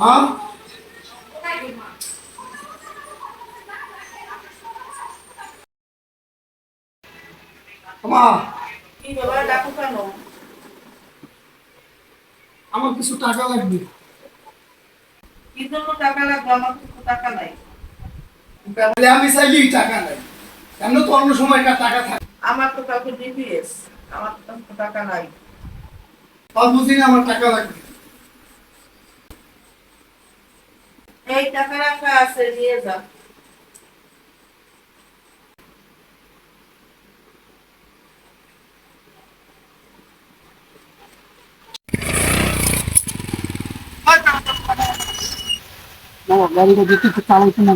মা মা কি বাবা ডাকো কেন আমার কিছু টাকা লাগবে। কি জন্য টাকা লাগবে আমার তো টাকা নাই তাহলে আমি চাইলেই টাকা নাই। কেন তো অন্য সময় টাকা থাকে? আমার তো কাউকে ডিপিএস আমার তো টাকা নাই। বুঝি না আমার টাকা লাগবে। এই টাকা রাখা আছে নিয়ে যা গাড়িটা দেখতে একটু চালাইতে না।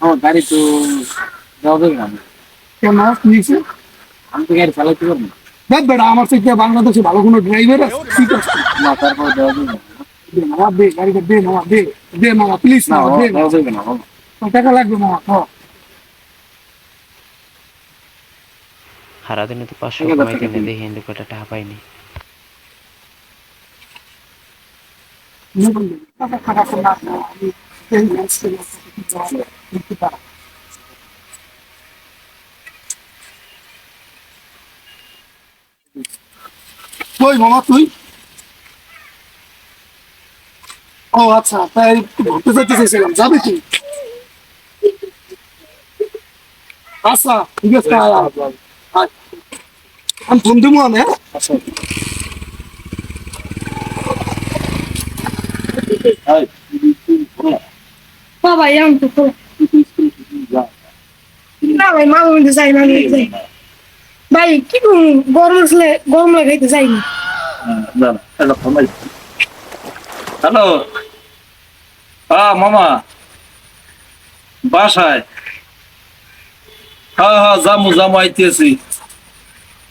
আমার গাড়ি তো দেওয়া যাবে না। কেন নিয়েছে? আমি তো গাড়ি চালাতে পারব না। দেখ বেটা আমার থেকে বাংলাদেশে ভালো কোনো ড্রাইভার আছে? ঠিক আছে না তারপর দেওয়া যাবে না। দে মামা দে গাড়িটা দে মামা দে দে মামা প্লিজ মামা দে। টাকা লাগবে মামা হ সারাদিনে তো পাঁচশো কামাই আছে। দেখি কিন্তু কটা টাকা পাইনি কই মামা তুই ও আচ্ছা তাই একটু ঘুরতে যেতে চাইছিলাম। যাবে কি? আচ্ছা ঠিক আছে। আমি ফোন দেবো আমি হ্যাঁ? পড়া। বাবা এরকম তো। না ভাই মাঝে মধ্যে যাই মাঝে যাই। ভাই কি গরম গরম লাগাইতে যাইনি। না, না, হ্যালো। হ্যাঁ মামা। বাসায়। হ্যাঁ হ্যাঁ জামু জামু আইতেছি।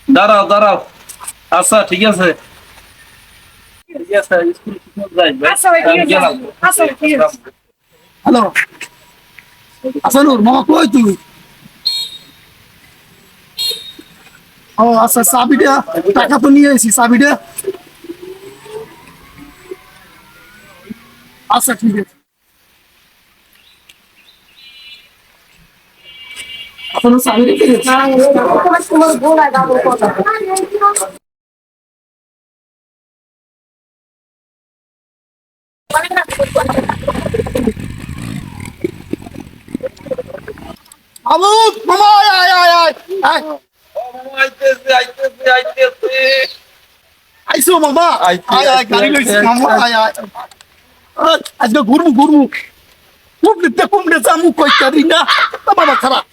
দাঁড়াও দাঁড়াও। আচ্ছা ঠিক আছে। আচ্ছা। আচ্ছা ভাই, ঠিক আছে। হ্যালো। আসানুর মামা কই তুই? ও আচ্ছা চাবিটা টাকা তো নিয়ে এসেছি চাবিটা। আচ্ছা ঠিক আছে। যাব কথা। আবু মামা আয় আয় আয় আয় আয়। আইতেছি আইতেছি আইতেছি আইসো মামা আয় আয় গাড়ি লইছি মামা আয় আয়। আজকে ঘুরবো ঘুরবো কুমড়ে কুমড়ে জামু কইতা দিন না। বাবা খারাপ।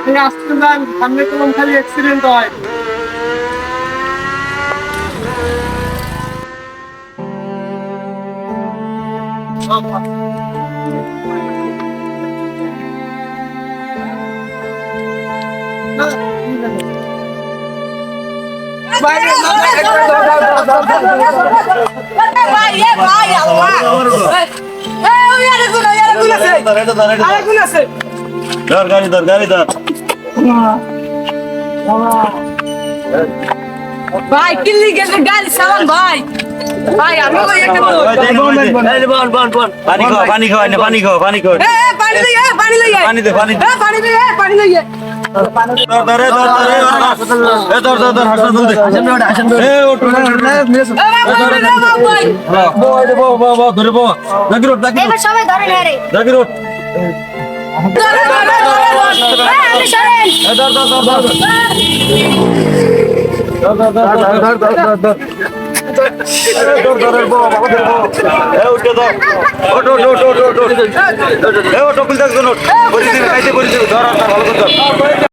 আমি আসতে যান সামনে কোনো খালি অ্যাক্সিডেন্ট হয় ভাই, ধর গাড়ি ধর ভাই কিল্লি গেছে গাড়ি চালান ভাই। ভাই আমি ওই একটা তো পানি খাও পানি খাও পানি খাও পানি খাও এ পানি লই এ পানি লই পানি দে পানি দে। এ পানি লই এ পানি লই এ ধর ধর ধর ধর ধর ধর ধর হ্যাঁ, ধর।